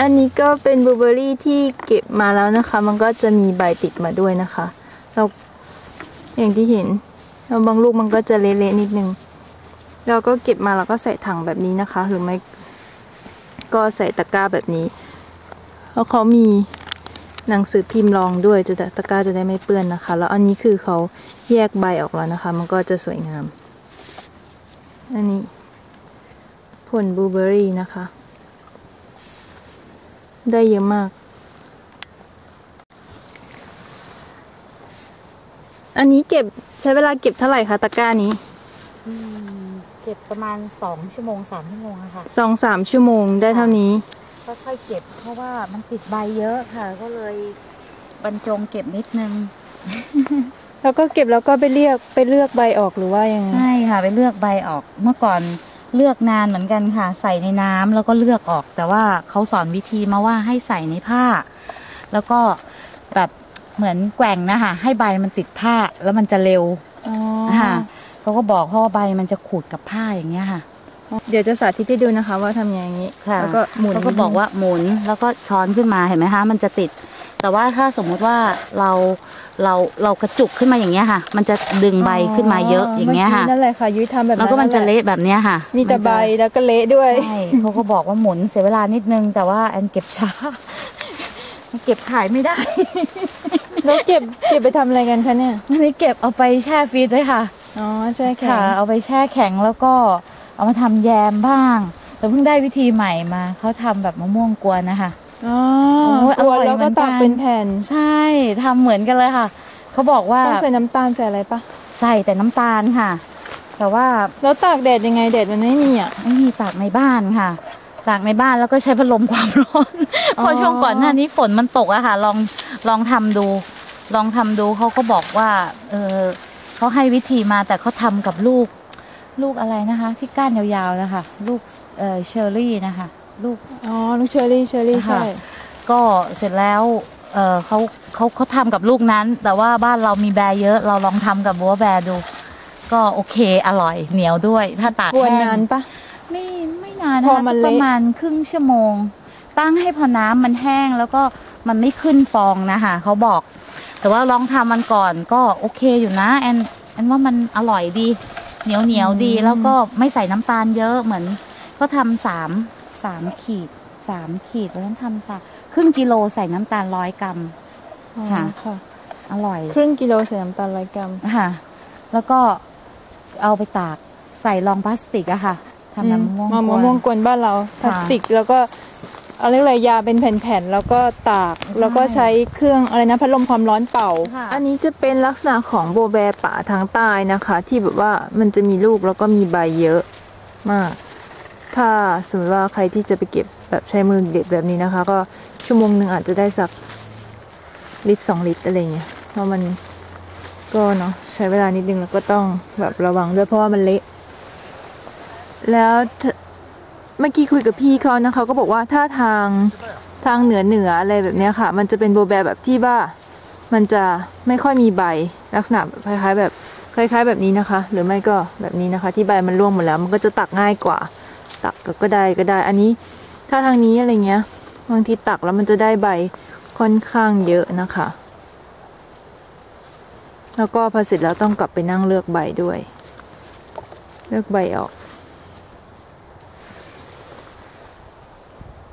อันนี้ก็เป็นบลูเบอร์รี่ที่เก็บมาแล้วนะคะ มันก็จะมีใบติดมาด้วยนะคะเราอย่างที่เห็นแล้วบางลูกมันก็จะเละๆนิดนึงเราก็เก็บมาแล้วก็ใส่ถังแบบนี้นะคะ หรือไม่ก็ใส่ตะกร้าแบบนี้แล้วเขามีหนังสือพิมพ์รองด้วยจะตะกร้าจะได้ไม่เปื้อนนะคะ แล้วอันนี้คือเขาแยกใบออกแล้วนะคะ มันก็จะสวยงาม อันนี้ผลบลูเบอร์รี่นะคะ ได้เยอะมาก อันนี้เก็บใช้เวลาเก็บเท่าไหร่คะตะกร้านี้อืมเก็บประมาณสองชั่วโมงสามชั่วโมงอะค่ะสองสามชั่วโมงได้เท่านี้ค่อยๆเก็บ เพราะว่ามันติดใบเยอะค่ะ ก็เลยบรรจงเก็บนิดนึงแล้วก็เก็บแล้วก็ไปเรียกไปเลือกใบออกหรือว่ายังไงใช่ค่ะ ไปเลือกใบออกเมื่อก่อน เลือกนานเหมือนกันค่ะ ใส่ในน้ำแล้วก็เลือกออก แต่ว่าเขาสอนวิธีมาว่าให้ใส่ในผ้า แล้วก็แบบเหมือนแกว่งนะคะให้ใบมันติดผ้าแล้วมันจะเร็วอ๋อค่ะเขาก็บอกเพราะว่าใบมันจะขูดกับผ้าอย่างเงี้ยค่ะเดี๋ยวจะสาธิตให้ดูนะคะ ว่าทำอย่างนี้ค่ะแล้วก็หมุนเขาก็บอกว่าหมุนแล้วก็ช้อนขึ้นมาเห็นไหมคะ มันจะติด แต่ว่าถ้าสมมุติว่าเรา เราเรากระจุกขึ้นมาอย่างเงี้ยค่ะ มันจะดึงใบขึ้นมาเยอะอย่างเงี้ยค่ะมื่กี้นั่นแหละค่ะยุ้ยทำแบบแล้วก็มันจะเละแบบเนี้ยค่ะ มีแต่นใบจะแล้วก็เละด้วยใช่เขาก็บอกว่าหมุนเสียเวลานิดนึง แต่ว่าแอนเก็บช้าเก็บขายไม่ได้ แล้วเก็บเก็บไปทำอะไรกันคะเนี่ยอันนี้เก็บเอาไปแช่ฟรีซไว้ค่ะอ๋อใช่ค่ะค่ะเอาไปแช่แข็งแล้วก็เอามาทำแยมบ้างแต่เพิ่งได้วิธีใหม่มาเขาทำแบบมะม่วงกวนนะคะ อ๋อโอ้ยอร่อยแล้วเหมืก็อนกันตักเป็นแผ่นใช่ทำเหมือนกันเลยค่ะ เขาบอกว่าต้องใส่น้ำตาลใส่อะไรปะใส่แต่น้ำตาลค่ะ แต่ว่าแล้วตากแดดยังไงแดดมันไม่มีอะ ไม่มีตากในบ้านค่ะ ตากในบ้านแล้วก็ใช้พัดลมความร้อนอ๋อ เพราะช่วงก่อนหน้านี้ฝนมันตกอะค่ะ ลองลองทำดู ลองทำดูเขาก็บอกว่า เออเขาให้วิธีมาแต่เขาทำกับลูก ลูกอะไรนะคะ ที่ก้านยาวๆนะคะ ลูกเออเชอร์รี่นะคะ ลูกอ๋อลูกเชอรี่เชอรี่ค่ะใช่ก็เสร็จแล้วเออเขาเขาเขาทำกับลูกนั้น แต่ว่าบ้านเรามีแบร์เยอะ เราลองทำกับบัวแบร์ดู ก็โอเคอร่อยเหนียวด้วย ถ้าตากกวนแห้นานงปะไม่ไม่นานนะพอคะมันสักเละประมาณครึ่งชั่วโมง ตั้งให้พอน้ำมันแห้งแล้วก็มันไม่ขึ้นฟองนะคะเขาบอก แต่ว่าลองทำมันก่อนก็โอเคอยู่นะแอนแอนว่ามันอร่อยดี เหนียวเหนียวดีแล้วก็ไม่ใส่น้ำตาลเยอะเหมือน ก็ทำสาม สามขีดสามขีดแล้วนั้นทำสักครึ่งกิโลใส่น้ำตาลร้อยกรัมอ๋อค่ะ ค่ะ อร่อยครึ่งกิโลใส่น้ำตาลร้อยกรัม ค่ะ แล้วก็เอาไปตากใส่รองพลาสติกอะค่ะทำน้ำมะม่วงมะกวนม่วงกวนบ้านเราพลาสติกแล้วก็เอาเรียกอะไรยาเป็นแผ่นๆแล้วก็ตากแล้วก็ใช้เครื่องอะไรนะพัดลมความร้อนเป่าค่ะอันนี้จะเป็นลักษณะของโบแบป่าทางใต้นะคะ ที่แบบว่ามันจะมีลูกแล้วก็มีใบเยอะมาก ถ้าสมมติว่าใครที่จะไปเก็บแบบใช้มือเด็ดแบบนี้นะคะ ก็ชั่วโมงหนึ่งอาจจะได้สักลิตรสองลิตรอะไรเงี้ยเพราะมันก็เนาะใช้เวลานิดนึงแล้วก็ต้องแบบระวังด้วยเพราะว่ามันเละแล้วเมื่อกี้คุยกับพี่เขานะคะก็บอกว่าถ้าทางทางเหนือเหนืออะไรแบบเนี้ยค่ะ มันจะเป็นโบแบแบบที่ว่ามันจะไม่ค่อยมีใบลักษณะคล้ายๆ แบบคล้าย ๆ แบบนี้นะคะ หรือไม่ก็แบบนี้นะคะ ที่ใบมันร่วงหมดแล้ว มันก็จะตักง่ายกว่า ตักก็ได้ก็ได้ อันนี้ถ้าทางนี้อะไรเงี้ยบางทีตักแล้วมันจะได้ใบค่อนข้างเยอะนะคะ แล้วก็พอเสร็จแล้วต้องกลับไปนั่งเลือกใบด้วย เลือกใบออก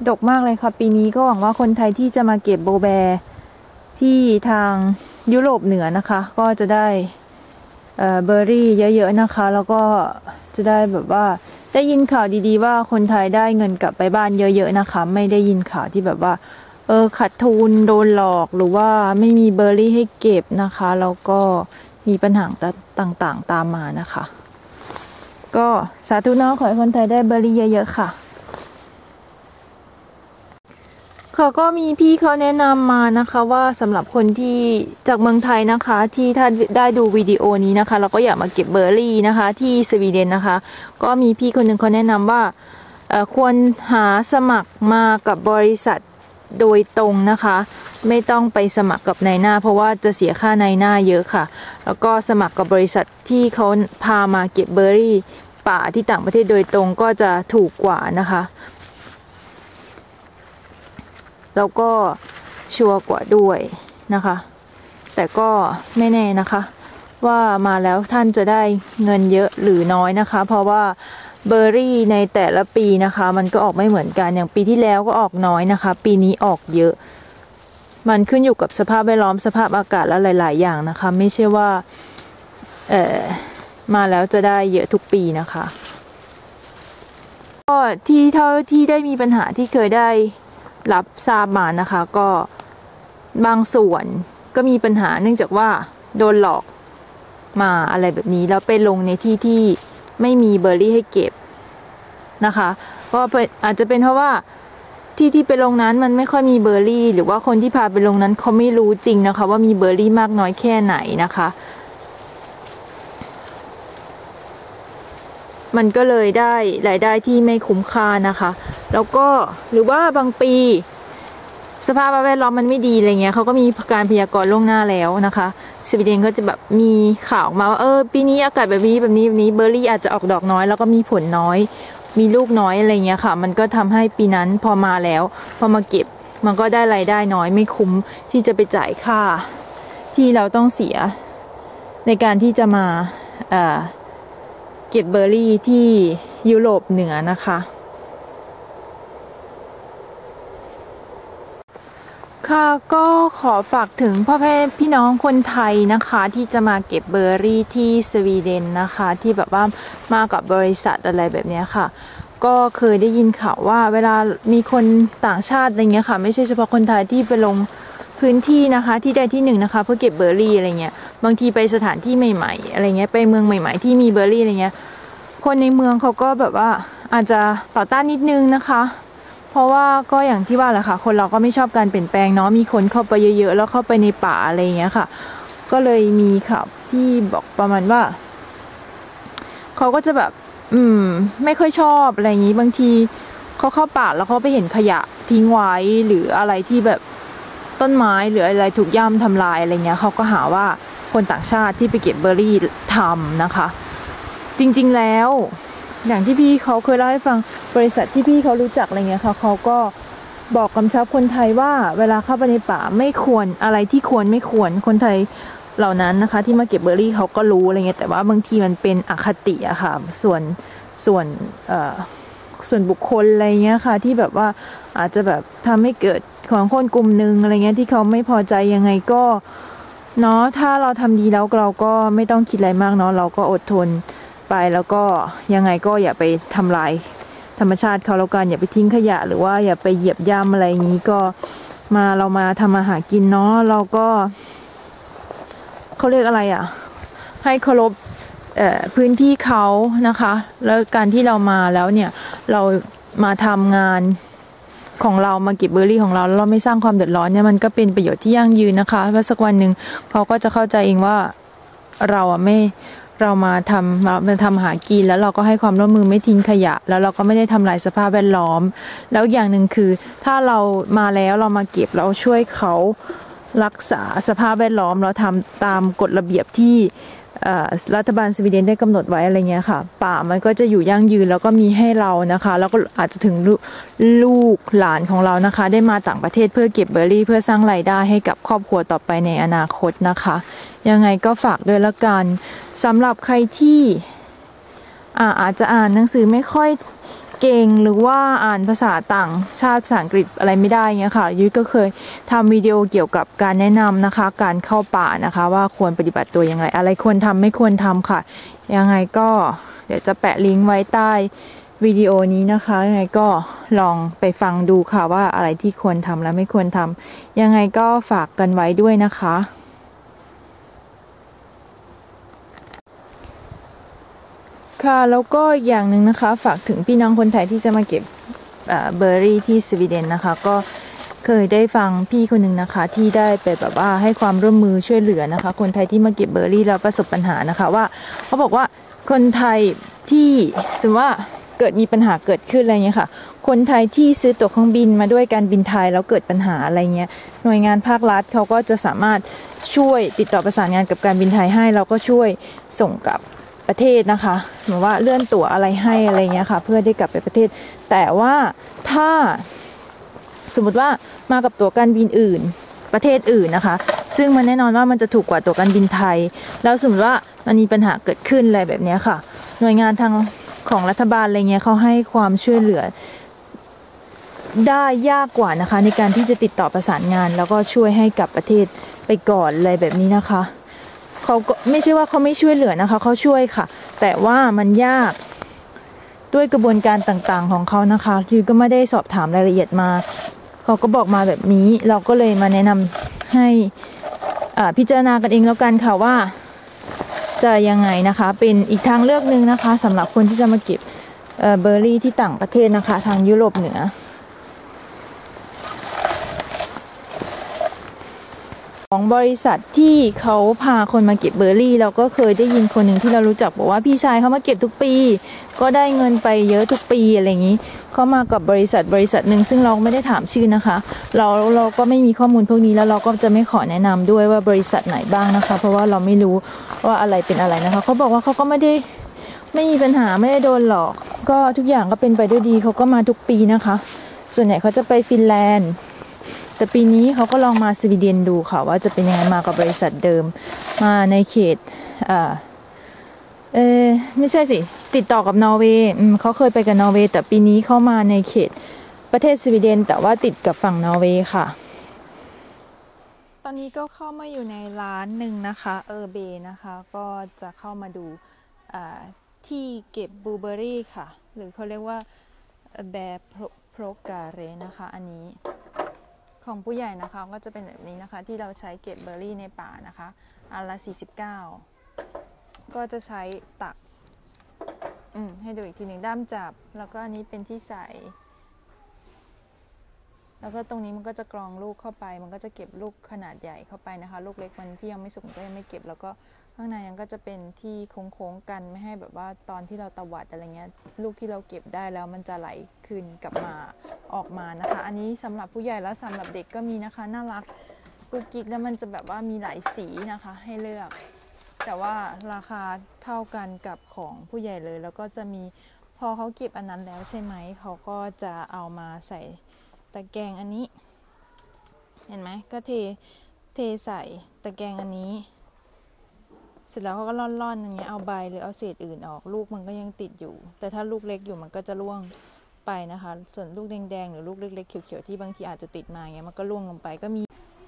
ดกมากเลยค่ะ ปีนี้ก็หวังว่าคนไทยที่จะมาเก็บโบแบร์ที่ทางยุโรปเหนือนะคะ ก็จะได้เเบอร์รี่เยอะๆนะคะ แล้วก็จะได้แบบว่า ได้ยินข่าวดีๆ ว่าคนไทยได้เงินกลับไปบ้านเยอะๆนะคะ ไม่ได้ยินข่าวที่แบบว่า เออขาดทุนโดนหลอกหรือว่าไม่มีเบอร์รี่ให้เก็บนะคะแล้วก็มีปัญหาต่างๆตามมานะคะ ก็สาธุน้องขอให้คนไทยได้เบอร์รี่เยอะๆค่ะ ค่ะก็มีพี่เขาแนะนำมานะคะว่าสำหรับคนที่จากเมืองไทยนะคะ ที่ถ้าได้ดูวิดีโอนี้นะคะ เราก็อยากมาเก็บเบอร์รี่นะคะ ที่สวีเดนนะคะ ก็มีพี่คนหนึ่งเขาแนะนำว่าควรหาสมัครมากับบริษัทโดยตรงนะคะ ไม่ต้องไปสมัครกับนายหน้า เพราะว่าจะเสียค่านายหน้าเยอะค่ะ แล้วก็สมัครกับบริษัทที่เขาพามาเก็บเบอร์รี่ป่าที่ต่างประเทศโดยตรงก็จะถูกกว่านะคะ แล้วก็ชัวร์กว่าด้วยนะคะ แต่ก็ไม่แน่นะคะ ว่ามาแล้วท่านจะได้เงินเยอะหรือน้อยนะคะ เพราะว่าเบอร์รี่ในแต่ละปีนะคะ มันก็ออกไม่เหมือนกันอย่างปีที่แล้วก็ออกน้อยนะคะ ปีนี้ออกเยอะ มันขึ้นอยู่กับสภาพแวดล้อมสภาพอากาศและหลาย ๆ อย่างนะคะ ไม่ใช่ว่าเออมาแล้วจะได้เยอะทุกปีนะคะก็ที่เท่าที่ได้มีปัญหาที่เคยได้ รับทราบมานะคะก็บางส่วนก็มีปัญหาเนื่องจากว่าโดนหลอกมาอะไรแบบนี้ แล้วไปลงในที่ที่ไม่มีเบอร์รี่ให้เก็บนะคะ ก็อาจจะเป็นเพราะว่าที่ที่ไปลงนั้นมันไม่ค่อยมีเบอร์รี่ หรือว่าคนที่พาไปลงนั้นเขาไม่รู้จริงนะคะ ว่ามีเบอร์รี่มากน้อยแค่ไหนนะคะ มันก็เลยได้รายได้ที่ไม่คุ้มค่านะคะ แล้วก็หรือว่าบางปี สภาพแวดล้อมมันไม่ดีอะไรเงี้ยเขาก็มีการพยากรณ์ล่วงหน้าแล้วนะคะสวีเดนก็จะแบบมีข่าวออกมาว่าเออปีนี้อากาศแบบนี้แบบนี้แบบนี้เบอร์รี่อาจจะออกดอกน้อย แล้วก็มีผลน้อย มีลูกน้อยอะไรเงี้ยค่ะ มันก็ทำให้ปีนั้นพอมาแล้ว พอมาเก็บมันก็ได้รายได้น้อยไม่คุ้มที่จะไปจ่ายค่า ที่เราต้องเสีย ในการที่จะมาเอ่อ เก็บเบอร์รี่ที่ยุโรปเหนือนะคะ ค่ะก็ขอฝากถึงพ่อแม่พี่น้องคนไทยนะคะ ที่จะมาเก็บเบอร์รี่ที่สวีเดนนะคะ ที่แบบว่ามากับบริษัทอะไรแบบนี้ค่ะก็เคยได้ยินข่าวว่าเวลามีคนต่างชาติอะไรเงี้ยค่ะ ไม่ใช่เฉพาะคนไทยที่ไปลงพื้นที่นะคะ ที่ใดที่หนึ่งนะคะ เพื่อเก็บเบอร์รี่อะไรเงี้ย บางทีไปสถานที่ใหม่ๆอะไรเงี้ยไปเมืองใหม่ ๆ ที่มีเบอร์รี่อะไรเงี้ย คนในเมืองเขาก็แบบว่าอาจจะต่อต้านนิดนึงนะคะ เพราะว่าก็อย่างที่ว่าแหละค่ะ คนเราก็ไม่ชอบการเปลี่ยนแปลงเนาะมีคนเข้าไปเยอะๆ แล้วเข้าไปในป่าอะไรเงี้ยค่ะ ก็เลยมีข่าวที่บอกประมาณว่าเขาก็จะแบบ อืม ไม่ค่อยชอบอะไรอย่างงี้บางทีเขาเข้าป่าแล้วเขาไปเห็นขยะทิ้งไว้หรืออะไรที่แบบต้นไม้หรืออะไรถูกย่ำทำลายอะไรเงี้ยเขาก็หาว่า คนต่างชาติที่ไปเก็บเบอร์รี่ทำนะคะ จริงๆแล้วอย่างที่พี่เขาเคยเล่าให้ฟังบริษัทที่พี่เขารู้จักอะไรเงี้ยค่ะเขาก็บอกกำชับคนไทยว่าเวลาเข้าไปในป่าไม่ควรอะไรที่ควรไม่ควรคนไทยเหล่านั้นนะคะ ที่มาเก็บเบอร์รี่เขาก็รู้อะไรเงี้ยแต่ว่าบางทีมันเป็นอคติอะค่ะ ส่วนส่วนเอ่อส่วนบุคคลอะไรเงี้ยค่ะ ที่แบบว่าอาจจะแบบทำให้เกิดของคนกลุ่มหนึ่งอะไรเงี้ยที่เขาไม่พอใจยังไงก็ เนาะถ้าเราทำดีแล้วเราก็ไม่ต้องคิดอะไรมากเนาะเราก็อดทนไปแล้วก็ยังไงก็อย่าไปทำลายธรรมชาติเขาแล้วกันอย่าไปทิ้งขยะ หรือว่าอย่าไปเหยียบย่ำอะไรอย่างนี้ก็มาเรามาทำอาหารกินเนาะเราก็เขาเรียกอะไรอะ่ะ ให้เคารพพื้นที่เขานะคะ แล้วการที่เรามาแล้วเนี่ยเรามาทำงาน ของเรามาเก็บเบอร์รี่ของเราแล้วเราไม่สร้างความเดือดร้อนเนี่ยมันก็เป็นประโยชน์ที่ยั่งยืนนะคะว่าสักวันหนึ่งเขาก็จะเข้าใจเองว่าเราอะไม่เรามาทำมาทำหากินแล้วเราก็ให้ความร่วมมือไม่ทิ้งขยะ แล้วเราก็ไม่ได้ทำลายสภาพแวดล้อม แล้วอย่างหนึ่งคือ ถ้าเรามาแล้วเรามาเก็บเราช่วยเขารักษาสภาพแวดล้อมเราทำตามกฎระเบียบที่ รัฐบาลสวีเดนได้กำหนดไว้อะไรเงี้ยค่ะ ป่ามันก็จะอยู่ยั่งยืนแล้วก็มีให้เรานะคะ แล้วก็อาจจะถึงลูลูกหลานของเรานะคะ ได้มาต่างประเทศเพื่อเก็บเบอร์รี่ เพื่อสร้างรายได้ให้กับครอบครัวต่อไปในอนาคตนะคะ ยังไงก็ฝากด้วยละกันสำหรับใครที่อาอาจจะอ่านหนังสือไม่ค่อย เก่งหรือว่าอ่านภาษาต่างชาติภาษาอังกฤษอะไรไม่ได้เงี้ยค่ะยุ้ยก็เคยทำวิดีโอเกี่ยวกับการแนะนำนะคะ การเข้าป่านะคะ ว่าควรปฏิบัติตัวยังไง อะไรควรทำไม่ควรทำค่ะ ยังไงก็เดี๋ยวจะแปะลิงก์ไว้ใต้วิดีโอนี้นะคะ ยังไงก็ลองไปฟังดูค่ะว่าอะไรที่ควรทำและไม่ควรทำยังไงก็ฝากกันไว้ด้วยนะคะ ค่ะ แล้วก็อย่างหนึ่งนะคะ ฝากถึงพี่น้องคนไทยที่จะมาเก็บเอ่อเบอร์รี่ที่สวีเดนนะคะ ก็เคยได้ฟังพี่คนหนึ่งนะคะ ที่ได้ไปแบบว่าให้ความร่วมมือช่วยเหลือนะคะ คนไทยที่มาเก็บเบอร์รี่แล้วประสบปัญหานะคะว่าเขาบอกว่าคนไทยที่สมมติว่าเกิดมีปัญหาเกิดขึ้นอะไรเงี้ยค่ะ คนไทยที่ซื้อตั๋วเครื่องบินมาด้วยการบินไทยแล้วเกิดปัญหาอะไรเงี้ย หน่วยงานภาครัฐเขาก็จะสามารถช่วยติดต่อประสานงานกับการบินไทยให้เราก็ช่วยส่งกลับ ประเทศนะคะหมือนว่าเลื่อนตั๋วอะไรให้อะไรเงี้ยค่ะ เพื่อได้กลับไปประเทศ แต่ว่าถ้าสมมติว่ามากับตั๋วการบินอื่น ประเทศอื่นนะคะ ซึ่งมันแน่นอนว่ามันจะถูกกว่าตั๋วการบินไทย แล้วสมมติว่ามันมีปัญหาเกิดขึ้นอะไรแบบนี้ค่ะ หน่วยงานทางของรัฐบาลอะไรเงี้ยเขาให้ความช่วยเหลือได้ยากกว่านะคะ ในการที่จะติดต่อประสานงาน แล้วก็ช่วยให้กับประเทศไปก่อนอะไรแบบนี้นะคะ เขาก็ไม่ใช่ว่าเขาไม่ช่วยเหลือนะคะ เขาช่วยค่ะ แต่ว่ามันยากด้วยกระบวนการต่างๆของเขานะคะคือก็ไม่ได้สอบถามรายละเอียดมา เขาก็บอกมาแบบนี้ เราก็เลยมาแนะนำให้พิจารณากันเองแล้วกันค่ะว่า จะยังไงนะคะ เป็นอีกทางเลือกหนึ่งนะคะสำหรับคนที่จะมาเก็บเบอร์รี่ที่ต่างประเทศนะคะ ทางยุโรปเหนือ ของบริษัทที่เขาพาคนมาเก็บเบอร์รี่ เราก็เคยได้ยินคนหนึ่งที่เรารู้จักบอกว่าพี่ชายเขามาเก็บทุกปี ก็ได้เงินไปเยอะทุกปีอะไรอย่างนี้เขามากับบริษัทบริษัทหนึ่งซึ่งเราไม่ได้ถามชื่อนะคะ เราเราก็ไม่มีข้อมูลพวกนี้แล้วเราก็จะไม่ขอแนะนำด้วยว่าบริษัทไหนบ้างนะคะ เพราะว่าเราไม่รู้ว่าอะไรเป็นอะไรนะคะเขาบอกว่าเขาก็ไม่ได้ไม่มีปัญหาไม่ได้โดนหลอก ก็ทุกอย่างก็เป็นไปด้วยดีเขาก็มาทุกปีนะคะ ส่วนใหญ่เขาจะไปฟินแลนด์ แต่ปีนี้เขาก็ลองมาสวีเดนดูค่ะ ว่าจะเป็นยังไงมากับบริษัทเดิม มาในเขตอ่าเออไม่ใช่สิ ติดต่อกับนอร์เวย์เขาเคยไปกับนอร์เวย์แต่ปีนี้เข้ามาในเขตประเทศสวีเดน แต่ว่าติดกับฝั่งนอร์เวย์ค่ะ ตอนนี้ก็เข้ามาอยู่ในร้านหนึ่งนะคะเออเบนะคะ ก็จะเข้ามาดูที่เก็บบลูเบอรี่ค่ะ หรือเขาเรียกว่าแบร์โพรกาเรนะคะ อันนี้ ของผู้ใหญ่นะคะก็จะเป็นแบบนี้นะคะ ที่เราใช้เก็บเบอร์รี่ในป่านะคะอันละ 49 ก็จะใช้ตักอืมให้ดูอีกทีหนึ่งด้ามจับ แล้วก็อันนี้เป็นที่ใส่ แล้วก็ตรงนี้มันก็จะกรองลูกเข้าไป มันก็จะเก็บลูกขนาดใหญ่เข้าไปนะคะ ลูกเล็กมันที่ยังไม่สุกก็ยังไม่เก็บ แล้วก็ข้างในมันก็จะเป็นที่โค้งๆกันไม่ให้แบบว่าตอนที่เราตวัดอะไรเงี้ยลูกที่เราเก็บได้แล้วมันจะไหลคืนกลับมา ออกมานะคะ อันนี้สำหรับผู้ใหญ่แล้วสำหรับเด็กก็มีนะคะ น่ารักกุ๊กกิ๊กแล้วมันจะแบบว่ามีหลายสีนะคะให้เลือก แต่ว่าราคาเท่ากันกับของผู้ใหญ่เลย แล้วก็จะมีพอเขาเก็บอันนั้นแล้วใช่ไหมเขาก็จะเอามาใส่ตะแกรงอันนี้ เห็นไหมก็เทเทใส่ตะแกรงอันนี้ เสร็จแล้วเขาก็ร่อนๆอย่างเงี้ยเอาใบหรือเอาเศษอื่นออก ลูกมันก็ยังติดอยู่ แต่ถ้าลูกเล็กอยู่มันก็จะร่วง ไปนะคะ ส่วนลูกแดงๆ หรือลูกเล็กๆ เขียวๆ ที่บางทีอาจจะติดมาเงี้ยมันก็ร่วงลงไปก็มี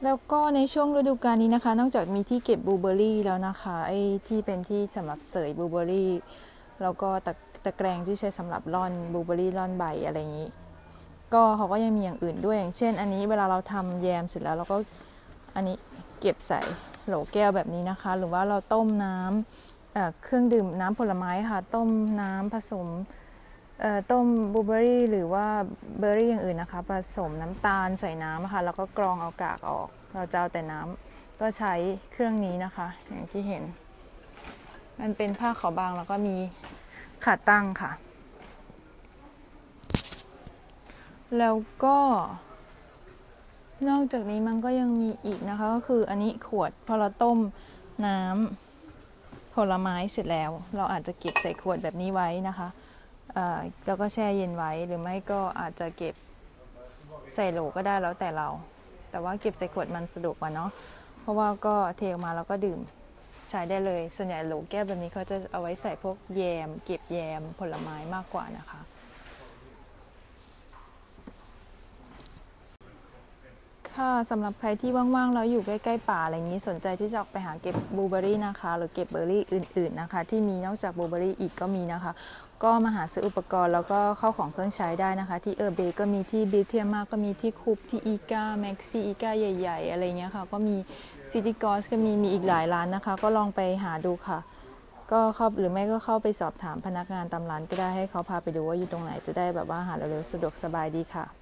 แล้วก็ในช่วงฤดูกาลนี้นะคะ นอกจากมีที่เก็บบลูเบอร์รี่แล้วนะคะไอ้ที่เป็นที่สำหรับเสยบลูเบอร์รี่แล้วก็ตะตะแกรงที่ใช้สำหรับร่อนบลูเบอร์รี่ร่อนใบอะไรอย่างนี้ ก็เขาก็ยังมีอย่างอื่นด้วยอย่างเช่น อันนี้เวลาเราทำแยมเสร็จแล้วเราก็อันนี้เก็บใส่โหลแก้วแบบนี้นะคะ หรือว่าเราต้มน้ำเอ่อเครื่องดื่มน้ำผลไม้ค่ะ ต้มน้ำผสม ต้มบลูเบอร์รี่หรือว่าเบอร์รี่อย่างอื่นนะคะผสมน้ำตาลใส่น้ำค่ะแล้วก็กรองเอากากออก เราจะเอาแต่น้ำก็ใช้เครื่องนี้นะคะ อย่างที่เห็น มันเป็นผ้าขาวบางแล้วก็มีขาตั้งค่ะ แล้วก็ นอกจากนี้มันก็ยังมีอีกนะคะ ก็คืออันนี้ขวดพอเราต้มน้ำผลไม้เสร็จแล้ว เราอาจจะเก็บใส่ขวดแบบนี้ไว้นะคะ แล้วก็แช่เย็นไว้หรือไม่ก็อาจจะเก็บใส่โหลก็ได้แล้วแต่เรา แต่ว่าเก็บใส่ขวดมันสะดวกกว่าเนาะเพราะว่าก็เทออกมาแล้วก็ดื่มใช้ได้เลย ส่วนใหญ่โหลแก้วแบบนี้เขาจะเอาไว้ใส่พวกแยม เก็บแยมผลไม้มากกว่านะคะ ค่ะสำหรับใครที่ว่างๆแล้วอยู่ใกล้ๆป่าอะไรอย่างนี้สนใจที่จะออกไปหาเก็บบลูเบอร์รี่นะคะ หรือเก็บเบอร์รี่อื่น ๆนะคะ ที่มีนอกจากบลูเบอร์รี่อีกก็มีนะคะ ก็มาหาซื้ออุปกรณ์แล้วก็เข้าของเครื่องใช้ได้นะคะ ที่เออเบก็มีที่บิเทียมาก็มีที่คูปที่อีกาแม็กซี่อีกาใหญ่ ๆ อะไรเงี้ยค่ะ ก็มีซิตี้กอสก็มีมีอีกหลายร้านนะคะ ก็ลองไปหาดูค่ะ ก็เข้าหรือไม่ก็เข้าไปสอบถามพนักงานตามร้านก็ได้ให้เขาพาไปดูว่าอยู่ตรงไหนจะได้แบบว่าหาเร็วๆสะดวกสบายดีค่ะ